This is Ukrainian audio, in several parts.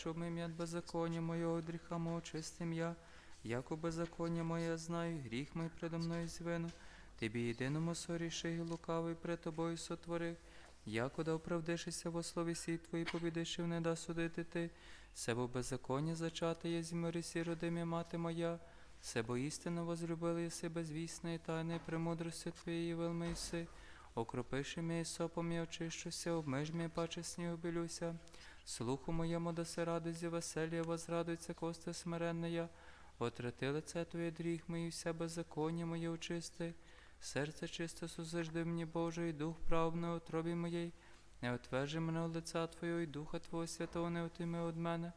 Щоб ми від беззаконня моєго гріха мого чистим я, яко беззаконня моє знаю, гріх мій предо мною звину. Тобі єдиному соріши і лукавий пред тобою сотворив, якода оправдишися во слові сій твої побідишив не да судити ти, себо беззаконня зачати є зі морісі родимі мати моя, себо істину возлюбили єси безвісної тайни премудрості твоєї велми єси, окропиши мій сопом і очищуся, обмеж мій паче снігу білюся. Слуху моєму даси радості веселія, возрадується кости смиренная. Отрати лице Твоє дріх мої, вся беззаконня моє очисти. Серце чисте сузижди мені, Боже, і дух прав на отробі моєї. Не отвержи мене від лиця Твого, і Духа Твого Святого не отими від мене.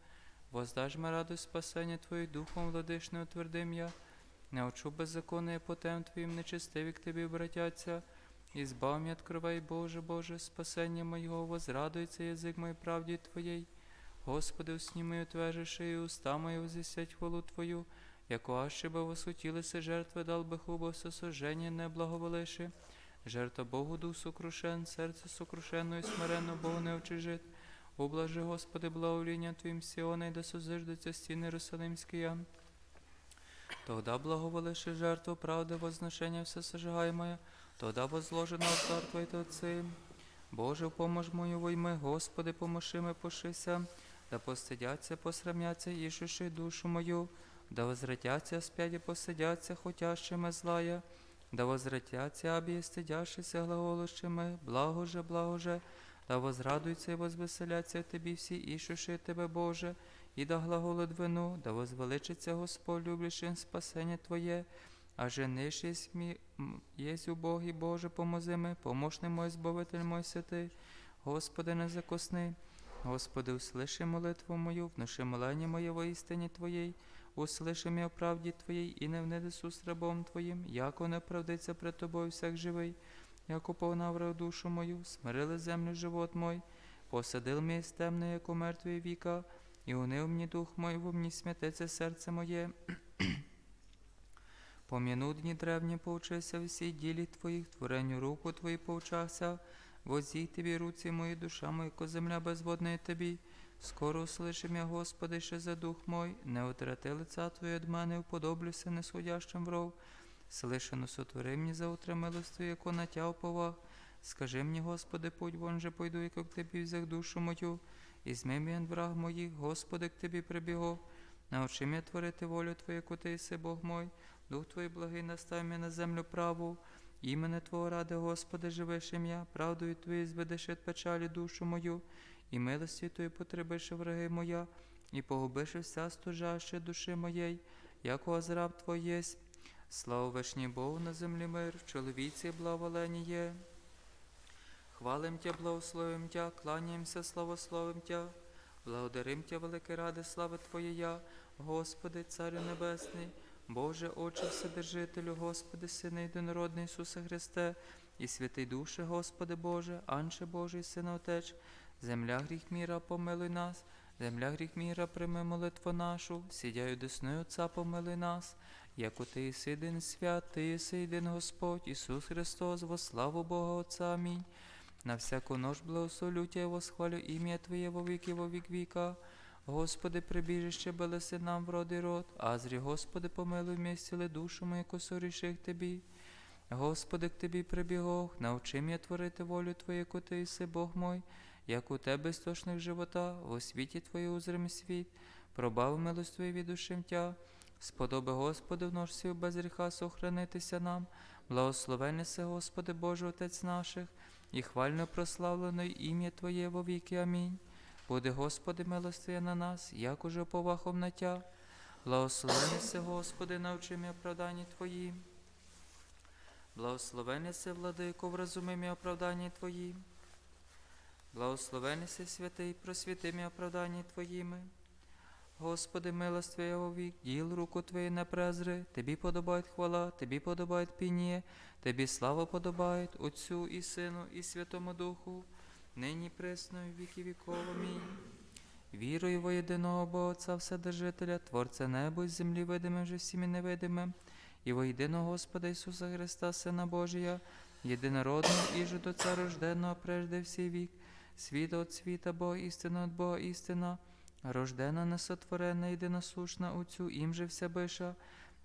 Воздаж ми радость спасення Твою, Духом владиш не я. Не очу беззаконне потем Твоїм нечистиві к Тобі обратяться. І збав м'я кровей, Боже, Боже, спасення моєго, возрадується язик мой правді Твоєї. Господи, усніми утвержиши, і уста мої возвісять хвалу Твою, яко аще би восхотілися жертви, дал би хубо сожження не благоволиши. Жертва Богу дух сокрушен, серце сокрушенно і смиренно Богу не очижит. Облажи, Господи, благовоління Твоїм Сіона, і да созиждуться стіни Єрусалимські я. Тогда благоволиши жертву правди, возношення все сожигаемое, тогда возложено Твой Отцы. Боже, помож мою войми, Господи, поможи ми пошися, да постидяться, посрамяться, ішуши душу мою, да возвратяться спять і посидяться, хотящими злая, да возвратяться, аби стидящися глаголущими, благо же, благо же, да возрадуються і возвеселяться тобі всі, ішуши тебе, Боже, і да глаголет вину, да возвеличиться Господь, люблячим спасення Твоє, а жениш єсть мі, м, єсть у Богі Боже, помози ми, помощний мой збавитель мой святий, Господи, не закосни. Господи, услиши молитву мою, внуши молення моє во істині Твоїй, услиши м'я в правді Твоїй, і не внедесу з рабом Твоїм, яко не правдиться пред Тобою всяк живий, яко повнаврав душу мою, смирили землю живот мой, посадил мій з темне, як у мертві віка, і унив мені дух мой, во мені смятеться серце моє. Пом'яну дні древні поучися всій ділі Твоїх, творенню руку Твої поучався, возій Тобі руці мої, душа моя, ко земля безводна Тобі. Скоро услиши мя, Господи, ще за дух мой, не отрати лиця Твоє від мене, уподоблюся несходящим вров. Слишано сотвори мені за утре милостю, яко на тя. Скажи мені, Господи, путь вон же пойду, як к Тобі взяв душу мою, і зми мій враг моїх, Господи, к Тобі прибігов. Научи мене творити волю Твою, яку Ти єси, Бог мой, Дух Твій благий настав мене на землю праву. Імене Твого ради, Господи, живеш ім'я, правдою Твоєю зведеш від печалі душу мою, і милості Твої потребиш враги моя, і погубиш вся стужаще душі моєї, як озраб Твой єсть. Слава вишні Богу на землі мир, в чоловіці благоволені є. Хвалим Тя, благословим Тя, кланяємося, славословим Тя. Благодарим Тя, велике ради, слави Твоєя, Господи, Царю Небесний, Боже, Отче Вседержителю, Господи, Сине Єдинородний Ісусе Христе, і святий Душе, Господи Боже, Анче Божий, Сина Отеч, земля гріх міра, помилуй нас, земля гріх міра, прийми молитву нашу, сідяю десною Отця, помилуй нас, яко Ти єси один свят, Ти єси один Господь, Ісус Христос, во славу Бога Отця, Амінь. На всяку нож благословлю Тя, восхвалю ім'я Твоє во віки, во вік віка. Господи, прибіжище белеси нам в роди род, азрі, Господи, помилуй місціли душу мою, яку соріших Тобі. Господи, к Тобі прибігох, научи мене творити волю Твою, Ти єси, Бог мой, як у Тебе істочник живота, во світі Твоє узрим світ, пробав милость Твою від душим Тя. Сподоби, Господи, в нож без гріха сохранитися нам, благословений се, Господи, Боже, Отець наших, і хвально прославлено ім'я Твоє во віки. Амінь. Буде, Господи, милостиве на нас, як уже повахом на Тя. Господи, навчи м'я оправданні Твої. Благословений се, владико, вразуми м'я оправданні Твої. Благословений се, святий, просвіти м'я оправданні Твоїми. Господи, милость Твоя вік, діл руку Твою не презри, Тобі подобає хвала, Тобі подобає пініє, Тобі слава подобає Отцю і Сину, і Святому Духу, нині пресно, і віки віков. Амінь. Вірую во єдиного Бога Отця Вседержителя, Творця неба і землі видимим же всім і невидимим, і во єдиного Господа Ісуса Христа, Сина Божия, єдинородного і жидоця рожденного прежде всій вік, світа от світа, Бога істина от Бога істина, рождена несотворена, єдиносушна Отцю, їм же вся биша,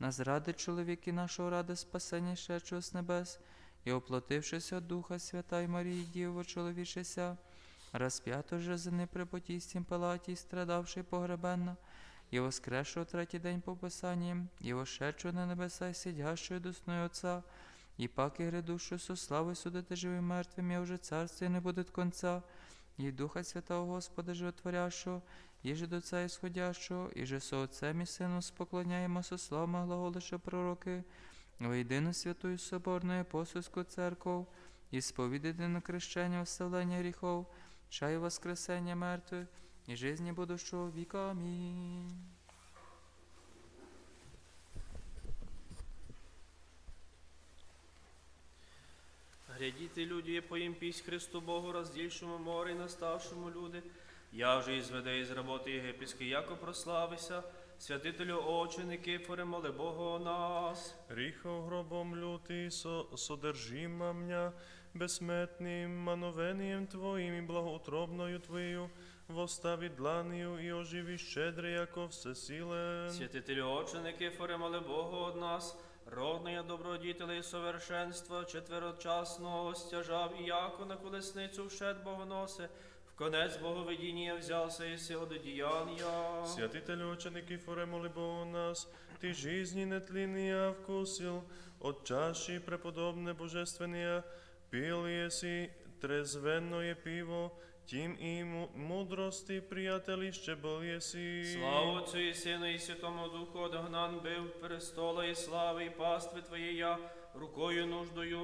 нас ради чоловіки нашого ради спасення щечого з небес, і оплатившися Духа Свята й Марії Діво, чоловічеся, розп'ято же за неприпотістім палаті, страдавши погребенно, і воскресшого третій день по Писанням, і вошедшого на небеса, і сидящого досною Отця, і паки грядущу со славою судити живим мертвим, я вже царстві не буде конца, і Духа Святого Господа животворящого, і же до Отця ісходящого, і же со Отцем і Сином споклоняємо со славами глаголише пророки, во єдину святую Соборну Апостольську церкву, і сповідати на крещення вселення гріхов, чай воскресення мертвих, і жизни будущого віка. Амінь. Глядіте, люди, поїм пісь Христу Богу, роздільшому море, і наставшому люди. Я вже ізведе із роботи єгипетської, яко прославися, святителю очі, Никифоре, моли Бога о нас. Ріхов гробом лютий, со, содержима мня, безсмертним мановением Твоїм і благоутробною Твою, востави дланію і оживі щедре, яко всесилен. Святителю очі, Никифоре, моли Бога нас. Родная добродітеля і совершенства, четверочасного стяжав і яко на колесницю вшед Богоносе, конець Боговидіння взявся єси од діяння. Святителю очі Никифоре, моли Бога нас, Ти жизни нетлінния вкусил, от чаші преподобне божественния, пил єси трезвенное пиво, тим і му- мудрости приятелище был єси. Слава Отцю і Сину і Святому Духу, одгнан бив престола і слави, і пастви Твоєя, рукою нуждою,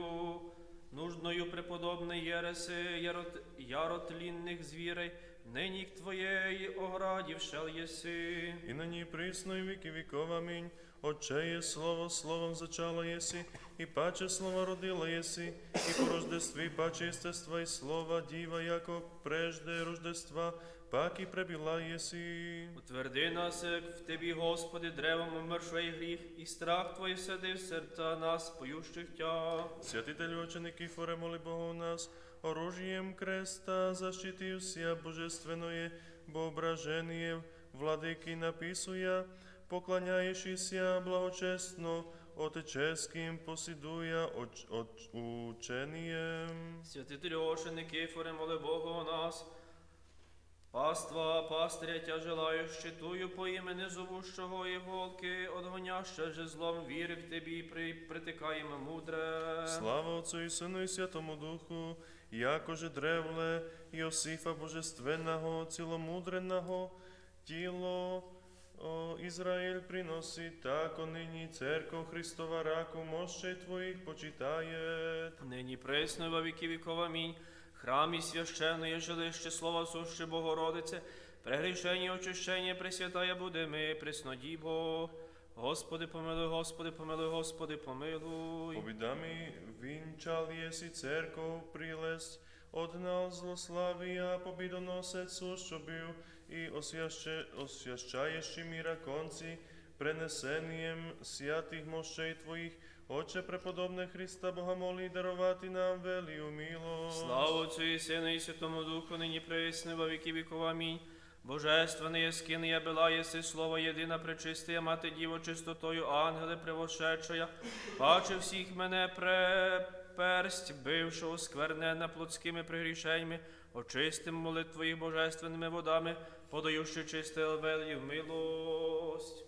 нужною преподобне Єреси, ярот, яротлінних звірей, нині Твоєї ограді вшел єси. І на ній присно і віки віков, амінь. Отче є слово, словом зачала єси, і паче слова родила єси, і по рождестві паче естества і слова діва, яко прежде рождества, пак і пребіла єси. Утверди нас як в Тебі, Господи, древом умерший гріх, і страх Твій сади в серця нас, поющих Тя. Святителю оченики форе моли Бога нас, оружием креста защитився божественное, боображение, владики написуя, поклоняєшися благочесно, отеческим посідуя оч, оч, ученієм. Святителю Оше Никифоре, моли Бога о нас. Паства, пастиря тя желаю, щитую по імені зовущого і голки, одгоняще же злом віри в Тебі, при, притикаємо мудре. Слава Отцу і Сину і Святому Духу, якоже древле Йосифа Божественного, ціломудреного, тіло о, Ізраїль приносить, так нині церква Христова раку мощей Твоїх почитає. Нині пресно во віки віков, амінь. Храм і священне жилище слова суще Богородице, прегрішення, очищення, пресвятая буде ми, преснодібо. Господи, помилуй, Господи, помилуй, Господи, помилуй. Побідами вінчал єсі церков прилесть, одна злославія побідоносецу, що бив і освяще, міра конці, пренесенням святих мощей Твоїх, Отче преподобне Христа Бога молі дарувати нам велію милость. Слава Отцю і Сину і Святому Духу, нині присни во віки віков. Амінь. Божественне є скин, я бела єси, слово єдина, пречистия, мати діво чистотою, ангели привошедшая, паче всіх мене преперсть, бившого сквернена плотськими пригрішеннями, очистим молитв Твоїх божественними водами, подаючи чисте велію милость.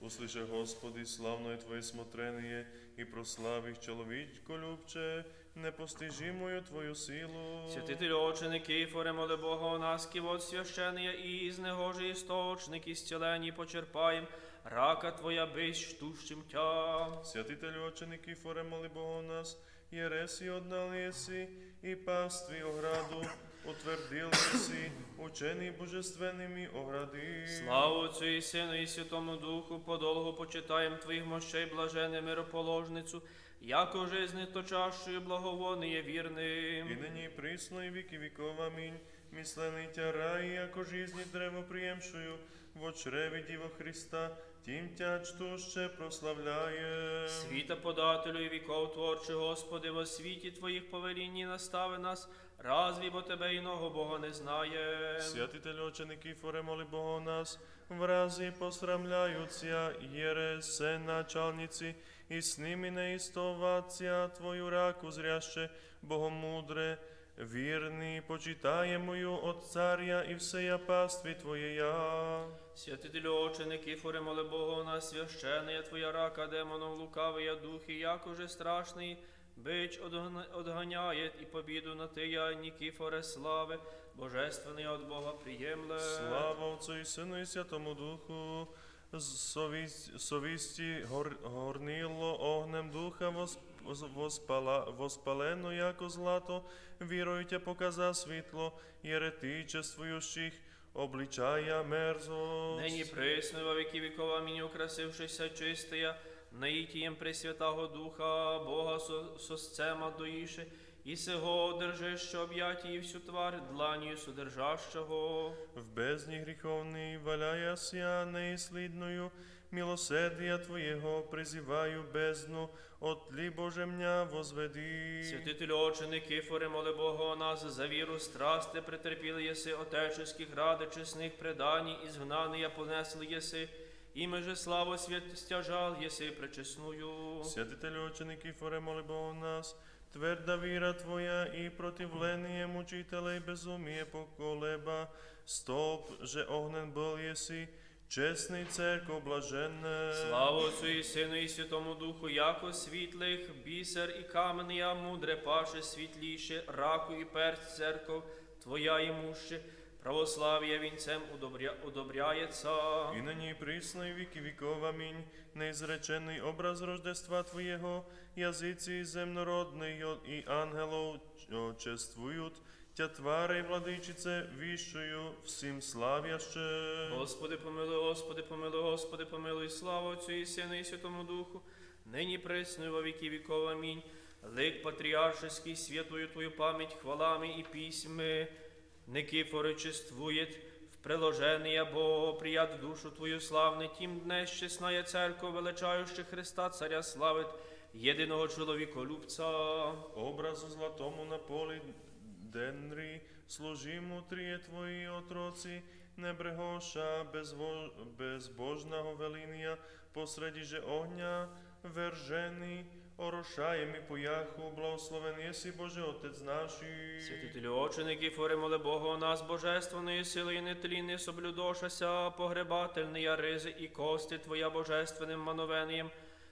Услыши, Господи, славное Твое смотрение, и прослав их человечко любче, непостижимую Твою силу. Святитель очі Никифоре, моли Бога о нас, ківот священий і із негожий істочник, ісцілені почерпаєм, рака Твоя бись штущим тя. Святителю Отче Никифоре, моли Бога у нас, єресі однали єси, і пастві ограду, утвердили єси, учені божественними огради. Славу Отцю і Сину і Святому Духу, подолгу почитаєм Твоїх мощей, блажене мироположницю, яко жизни точащою благовонний є І нині присно і віки віков, амінь. мислений тя рай, яко жизни древо приємшую, в чреві Діва Христа, тім тя чтуще прославляє. Світа подателю і віков творче, Господи, во світі Твоїх повелінні настави нас, разві бо Тебе іного Бога не знає. Святитель Отче Никифоре, моли Бога нас, врази посрамляються, єресе начальниці, і с ними не істоваться Твою раку зряще, Богомудре, вірний, почитаємою от царя і всея пастві Твоєя. Святителю Отче Никифоре, моли Бога нас священная Твоя рака, демонов лукавия духи, як уже страшний, бич одганяет і побіду на Тия, Никифоре, слави, божественний от Бога приємле. Слава Отцу і Сину і Святому Духу, совість, совісті гор, горнило огнем Духа восп, воспала, воспалено, яко злато, вірою тя показа світло, єретичествуючих, обличая мерзость. Нині присно во віки віков, амінь, украсившися чистия, наїтієм Пресвятого Духа, Бога со, сосцема доїше, і сего одержиш, що об'яті всю тварь дланію содержащого. В бездні гріховний валяяся неіслідною, милосердя Твоєго призиваю бездну, от лі Боже мня возведи. Святителю Отче Никифоре, моли Бога о нас за віру, страсти претерпіли єси, отеческих ради, чесних преданий, і згнаний понесли єси, іме же славу свят стяжал єси пречесную. Святителю Отче Никифоре, моли Бога нас, тверда віра Твоя і противление мучителей безуміє поколеба, стоп, же огнен был єси, чесний церков блаженне. Слава Отцю і Сину і Святому Духу, яко світлих, бісер і каменя, мудре паше світліше, раку і персть церков, Твоя імуще, православ'я вінцем удобря, удобряється. І нині присно і віки віков, амінь. Неізречений образ рождества Твоєго, язиці земнородний і ангелов чествують, тя твари, владичице, віщою всім славяще. Господи, помилуй, Господи, помилуй, Господи, помилуй, слава Отцю і Сину і Святому Духу, нині присно і во віки віков, амінь. Лик патріаршеский, святую Твою память хвалами і письми, Никифоре чествует в приложении Бо прият душу Твою славный, тим днес чесная церковь, величающих Христа, Царя славит, єдиного чоловіколюбця. Образу златому на полі денрі, служимо тріє Твої отроці, не брегоша безво... безбожного веління, посреди же огня вержений, орошаєм і пояху, благословен єси Боже Отець наший. Святителю очі Никифоре, моли Бога у нас божественної сили і нетлінний соблюдошася, погребательний ризи і кости Твоя божественним мановением,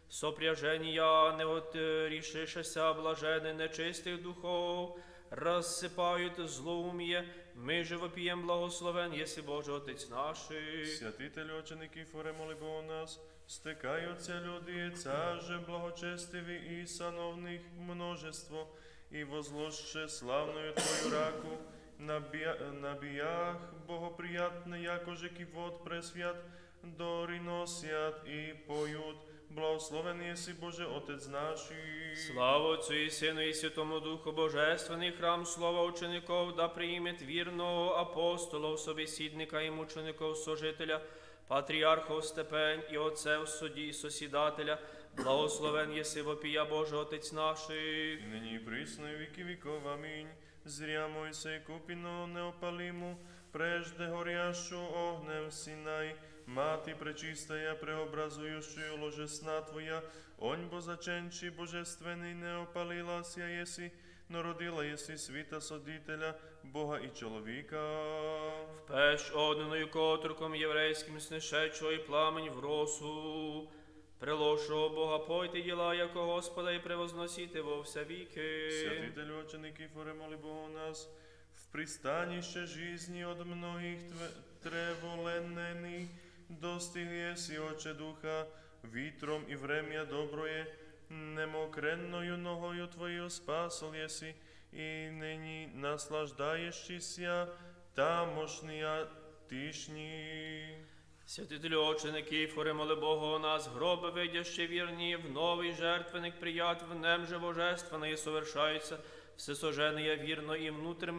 сопряження не отрішишася блажений нечистих духов, розсипають злоуміє, ми же вопієм благословен, єси Боже Отець наший. Святитель Отче Никифоре, моли Бога нас, стикаються люди, цаже благочестиві і сановних множество, і возложше славною Твою раку, на, бія, на біях богоприятне, якоже кивот пресвят, дори носят і поють, благословен єси Боже Отець наший. Слава Отцю і Сину і Святому Духу Божественний храм слова учеников, да приймет вірного апостолов, собесідника і мучеников сожителя, патріархов степень і отцев судді і сосідателя, благословен єси вопія Боже Отець наший. І нині присно і віки віков, амінь. Зря Мойсей купіно неопалиму, прежде горящу огнем Синай, мати пречистая, преобразующую ложесна Твоя, онь бо заченчи божественний не опалилася єси, народила єси світа содителя, Бога і чоловіка. Пеш одною котрком єврейським снишечого і пламень в росу. Прилошого Бога пойте діла, яко Господа, і превозносіте во вся віки. Святитель Отче Никифоре, моли Бога нас, в пристанище жизни от многих треволенений, достиг єси, Отче Духа, вітром і врем'я доброє, немокренною ногою Твоєю спасол єси, і нині наслаждаєшся тамошния тишні. Святителю Отче Никифоре, моли Бога нас, гроби видяще вірні, в новий жертвенник прият, в нем же божественне і совершається, всесожене вірно і внутрь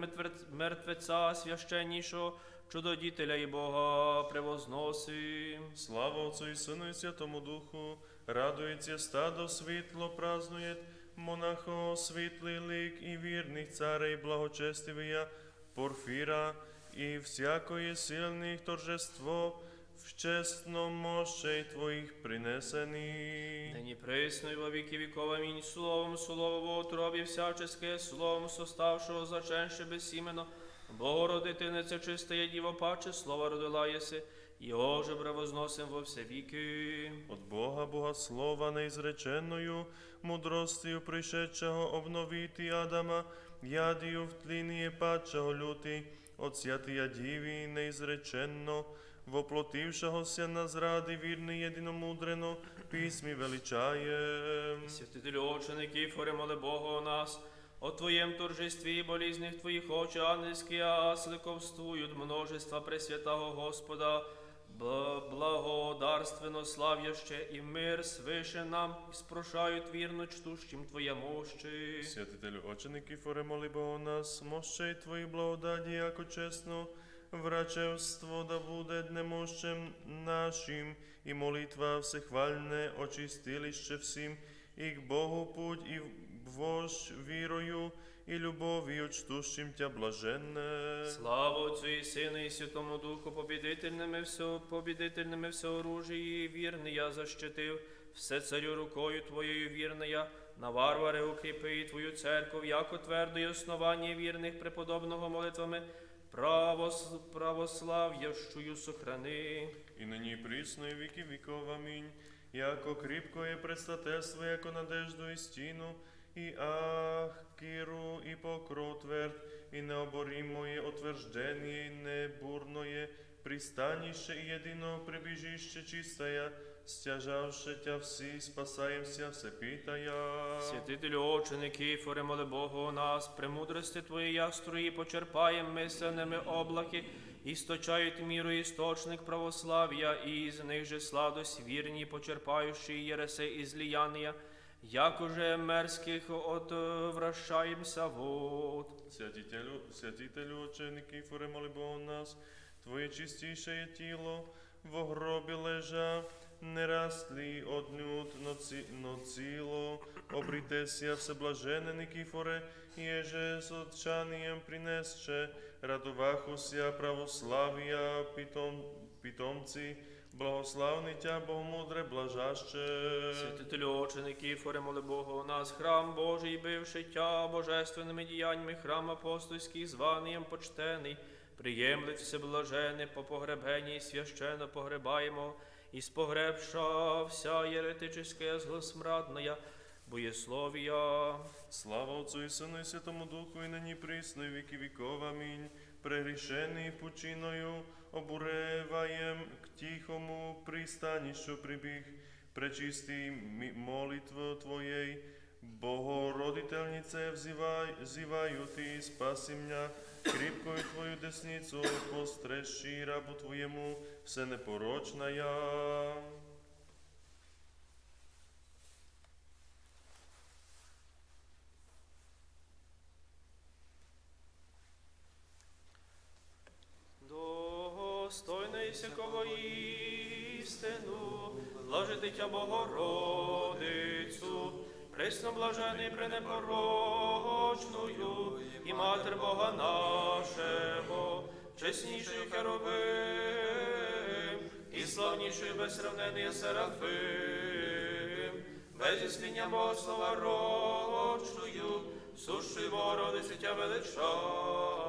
мертвеця священнішого, чудодітеля і Бога превозносим. Слава Отцу і Сину і Святому Духу, радується стадо світло празднує, монахо світлий лик і вірних царей благочестивия, Порфіра і всякої сильних торжество, в чесном мощей Твоїх принесений. Нині присно і во віки віков, амінь. Словом слово в утробі всяческе, словом составшого заченше безсіменно. Богородитиниця чистая діво паче, слова родила єси, його же правозносим во все віки. От Бога Богослова неізреченою, мудростю пришедшого обновити Адама, ядію в тлініє падшого люти, от святия діві неізреченно, воплотившогося на зради вірний єдиномудрено, письмі величаєм. Святителю оченики, форе моле Бога о нас, о Твоєм торжестві і болізних Твоїх очі ангельські, асликовствують множества Пресвятого Господа, благодарственно славяще і мир свише нам, і спрошають вірно чтущим Твоя мощі. Святителю оченики, форе моли Бога нас, мощей Твої благодаті, яко чесно, врачевство да буде днемощем нашим, і молитва всехвальне очистилище всім, і к Богу путь, і вож вірою, і любов'ю чтущим Тя блаженне. Слава Отцю і Сину і Святому Духу, побідительними все, побідительними все оружії, вірний я защитив, все царю рукою Твоєю вірний я, на варвари укріпи Твою церкву, яко твердо основання вірних преподобного молитвами, правос, православ'ящую сохрани. І нині і присно, і віки віков. Амінь. Яко кріпкое предстательство, яко надежду і стіну, і ахкіру, і покров тверд, і необорімоє отверждення, і небурное пристаніще, і єдино прибіжище чистая, стяжавше тя всі, спасаємся, все питая. Святителю оченики, форе моле Богу о нас, премудрости Твої яструї почерпаєм мисленими облаки, істочають міру істочник православ'я, і з них же сладость вірні, почерпаючи єреси і зліяння, як уже мерзких отвращаємся вод. Святителю, святителю, ученики, форе моли Бога нас, Твоє чистіше тіло, в гробі лежа, не растлі однют, но, ці, но ціло, обрітеся всеблажене Никіфоре, єже з отчанием принесче, радувахуся православія, питом, питомці, благославний тя, Богомудре, блажаще. Святителю оченики, форе моле Богу о нас, храм Божий, бивши тя божественними діяннями, храм апостольський, званиєм почтений, приємлить всеблажене по погребенні священно погребаємо, і спогребша вся єретичська злосмрадная, боєсловія. Слава Отцу і Сину і Святому Духу, і нині присно, і віки віков. Амінь. Прегрішений пучиною, обуреваєм к тихому пристаніщу прибіг, пречистий мі- молитву Твоєї, Богородительнице, взивай, взиваю Ти, спаси меня, кріпкою Твою десницю, пострещи рабу Твоєму, все непорочна я. Всякого істину, блажити тя Богородицю, пресно блажений пренепорочною, і Матер Бога нашого, чеснішою Херовим, і славнішою безсравнений Серафим, без ісління Богослова рочною, сущою Богородицю тя величає.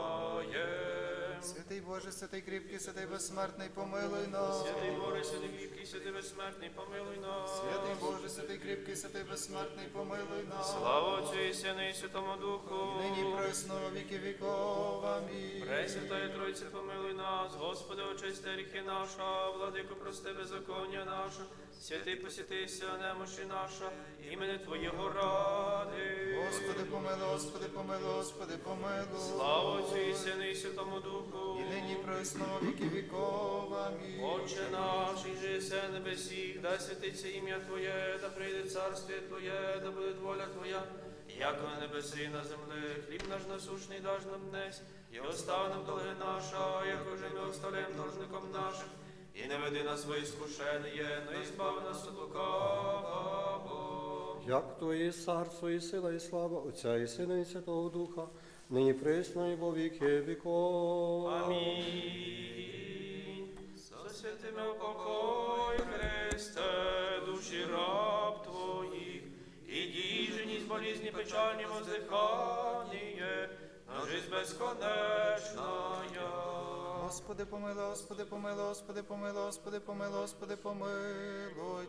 Святий Боже, святий кріпкий, святий безсмертний, помилуй нас. Святий Боже, святий кріпкий, святий безсмертний, помилуй нас. Святий Боже, святий кріпкий, святий безсмертний, помилуй нас. Слава Отцю і Сину і Святому Духу. Нині присно во віки віков. Амінь. Пресвятая Тройця, помилуй нас, Господи, очисти гріхи наша, владико, прости беззаконня наша, святий посітися, немощі наша, імени Твоєго ради. Господи, помилуй, Господи, помилуй, Господи, помилуй. Слава Отцю і Сину і Святому Духу. І нині присно во віки віков. Амінь. Отче наш, і же се небесіх, да святиться ім'я Твоє, да прийде царствіє Твоє, да буде воля Твоя, Яко на небеси на землі, хліб наш насущний даж нам днес, і остав нам долги наша, як уже ми оставляємо должником нашим, і не веди нас в іскушення, но і збави нас від лукавого. Як Твоє царство і сила, і слава Отця і Сина, і Святого Духа, нині присно і во віки віков. Амінь. За святими упокой, Христе, душі раб Твоїх, і діжені з болізні печальні воздихання, на жизнь безконечная. Господи, помилуй, Господи, помилуй, Господи, помилуй, Господи, помилуй, Господи, помилуй.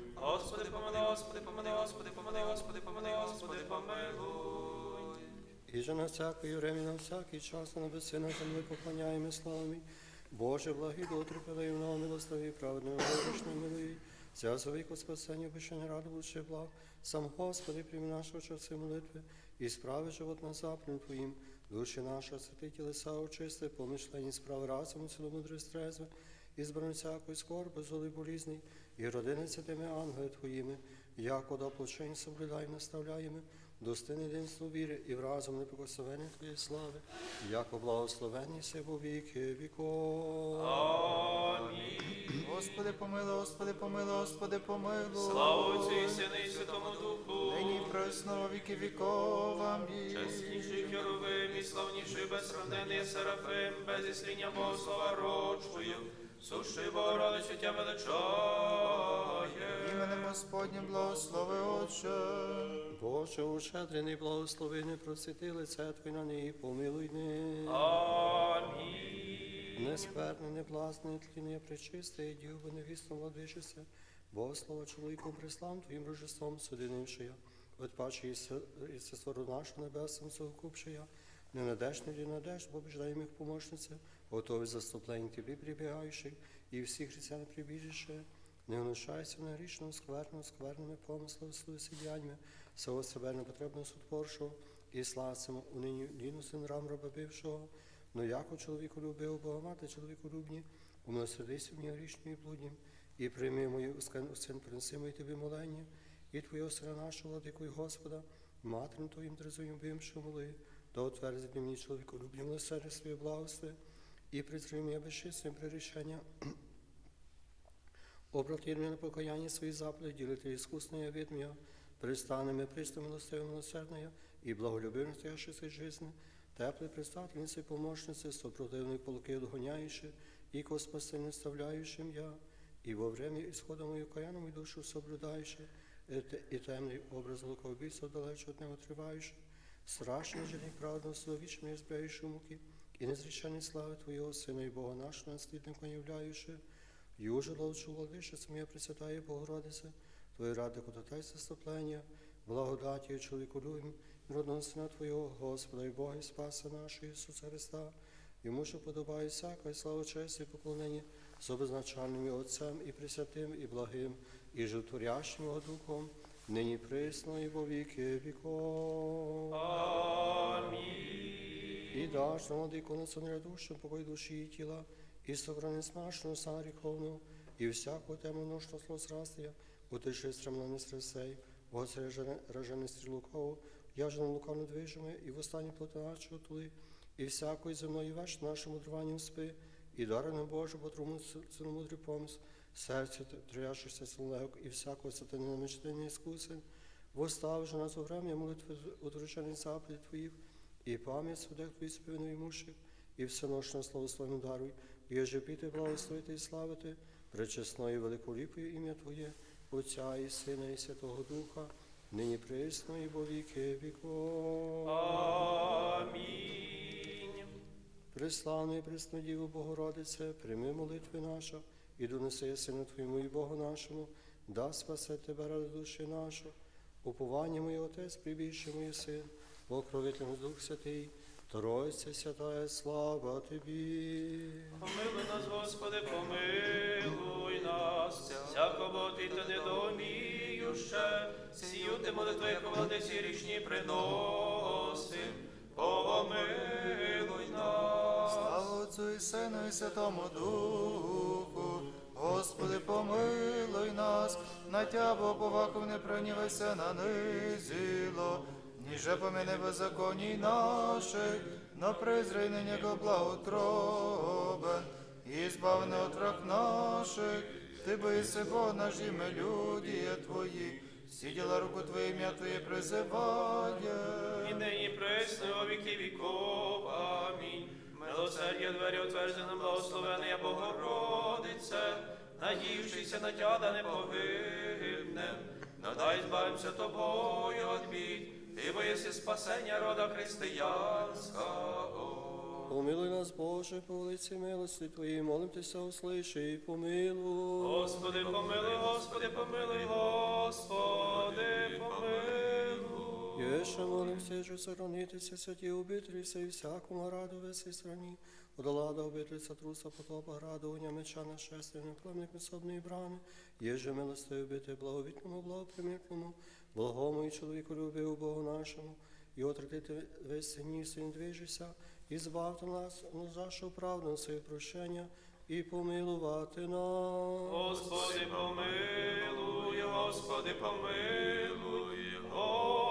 Господи, помилуй, Господи, помилуй, Господи, помилуй, Господи, помилуй, Господи, помилуй. І же на всякий время, на всякий час на небеси на землі поклоняємо славі. Боже, благий дотри, подай нам милостиві, праведною вирішною милий. Ця за віку спасення, обещання ради лучше благ. Сам Господи, прийми нашого часи молитви, і справи живот на заплін Твоїм. Душі наша, святи тілеса очисти, помишлені справи разом, ціломудрість трезве, і збрань всякої скорби, золи болізний, і родини святими ангели Твоїми, як до оплачень соблюдай, наставляємо, достойний единство віри і в разом неприкосновення Твоєї слави, як благословенні се во віки віков. Господи, помилуй, Господи, помилуй, Господи, помилуй. Слава Отцю і Сину і Святому Духу. Нині во віки віков. Амінь. Чесніший Херовим і славніший безсравнений Серафим, без ісління Богослова рочою, сущий Богородицю тя величає. Іменем Господнім благослови Отче. Боже, ушедрений, благослови, не просвіти лице Твоє на неї, помилуй не. Амінь. Нескверне, неблазне, тління пречисте, і діва невісно владичися, Бо слава чоловіком прислам Твоїм рожеством судинивши я, от паче і сестру нашу небесним совокупши я, не надежд, не надежд, бо беждаємо їх помощниця, готові заступлень Тобі прибігаючи, і всі християни прибіжище, не внушайся на грішного, скверного, скверними помислами, слуси діяннями, всього себе непотребного сотворшого, і сладцимо у нині ліну син рам раба но яко чоловіку любив, Бога мати чоловіку любні, умилосердися мені грішні і блудні, і прийми мою у син принесимо і тобі молення, і твоєго сина нашого, владику і Господа, материм твоїм трезуєм бивши моли, то отверзи мені чоловіку любні милосердя своє благослови, і призрив мене безчистим прирішення, Обрати на покаяння свої заповіді, ділити іскусне від мене, пристанами пристом милостивим милосердною і благолюбивим стоящий жизни, теплий предстательниці і помощниці, сопротивної полки одгоняючи, і ко спасення вставляючим я, і во время ісходу мою каяну мою душу соблюдаючи, і і темний образ луковбійства далече від нього триваючи, страшний жені праведно словічно збираючи муки, і незрішені слави Твоєго Сина і Бога нашого наслідника являючи, Юже ловчу владише, смія Пресвятає Богородице, Твої ради котай заступлення, благодаті чоловіку любим, родного Сина Твого, Господа і Бога і Спаса нашого Ісуса Христа, йому що подобає всяка і слава, честь і поклонення з обозначальним і Отцем, і Пресвятим, і благим, і животворящим Його Духом, нині присно і во віки віков. І даш нам владику на рядущим покой душі і тіла, і сохрани смашну сан гріховну, і всяку тему ношну злосрастия, утиши стремно не стресей, Господи, рожений стрілуков, я же на лукавну движиме, і в останній плотоначу тули, і всякої земної веш нашим удруванням спи, і дари нам Боже, бо труму сину мудрий помис, серце трящишся силегок, і всякого сатани на мечтання іскусин, Востав же нас у врем'я молитви одручених заповідь Твоїх, і пам'ять судех Твої співної муших, і всеношне славословну даруй, і ожепіти, благословити і славити, пречесно і великоліпою ім'я Твоє, Отця і Сина, і Святого Духа, нині присно і во віки віков. Амінь. Преславна і пресна Діво Богородице, прийми молитви наша, і донеси Сину Твоєму і Богу нашому, да спасе Тебе ради душі нашу. Уповання моє Отець, прибільше моє син, покровитель Дух Святий, Тройця святая, слава Тобі. Помилуй нас, Господи, помилуй нас, всякого ти та недоміюще, сію ти молитви, як владиці річні приносим, помилуй нас. Слава Отцю і Сину і Святому Духу. Господи, помилуй нас, на тябо поваку не пронівайся на низіло, ніже поміне беззаконій наших, на нього благотробен, і збавне от враг наших, ти боїся Бога наш і ми люди Твої, всі руку Твоє ім'я Твоє призиває. І нині пресно во віки віков. Амінь. Милосердя двері отверзена, благословена Богородице, надіючися на тяда не погибнем, надай збавимося тобою від ти боєси спасення рода християнського. Помилуй нас, Боже, по велиці милості Твої, молимтеся, услиши і помилуй. Господи, помилуй, Господи, помилуй, Господи, помилуй. Єше молимся, що сохранитися святі обителі, і всякому раду весій страні. Одолада обителиця труса, потопа, граду, огня, меча, нашестя, пламник месобної брани, єже милости обити, благовітному, благопримітному, благому і чоловіку любив Богу нашому, і отректи весь синів син движися, і збавте нас, ну, за що правду своє прощення, і помилувати нас. Господи, помилуй, Господи, помилуй, Господи,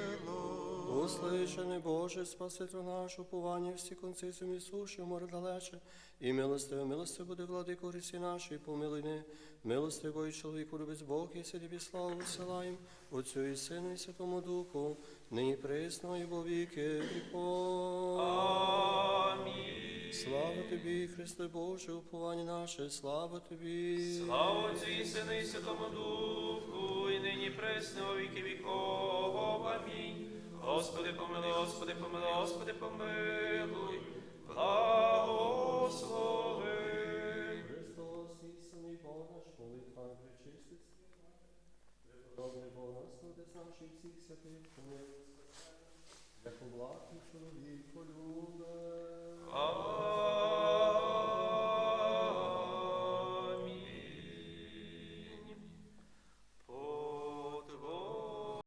Услышаний Боже, Спаситель наш, уповання всі конці землі суші, море далече, і милостиве, милости буде владико грісі наші, помилуй не, милости Бої чоловіку любить Бог, і тобі славу висилаєм, Отцю і Сину і Святому Духу, нині присно і во віки віков. Амінь. Слава тобі, Христе Боже, уповання наше, слава тобі. Слава Отцю і Сину і Святому Духу, і нині пресно во віки віков. Амінь. Господи, помилуй, Господи, помилуй, Господи, помилуй. Благослови. Христос, істинний Бог наш, молитва причистить. Преподобний Бог нас, Отець наших всіх святих, помилуй, як облаки чоловік полюбе.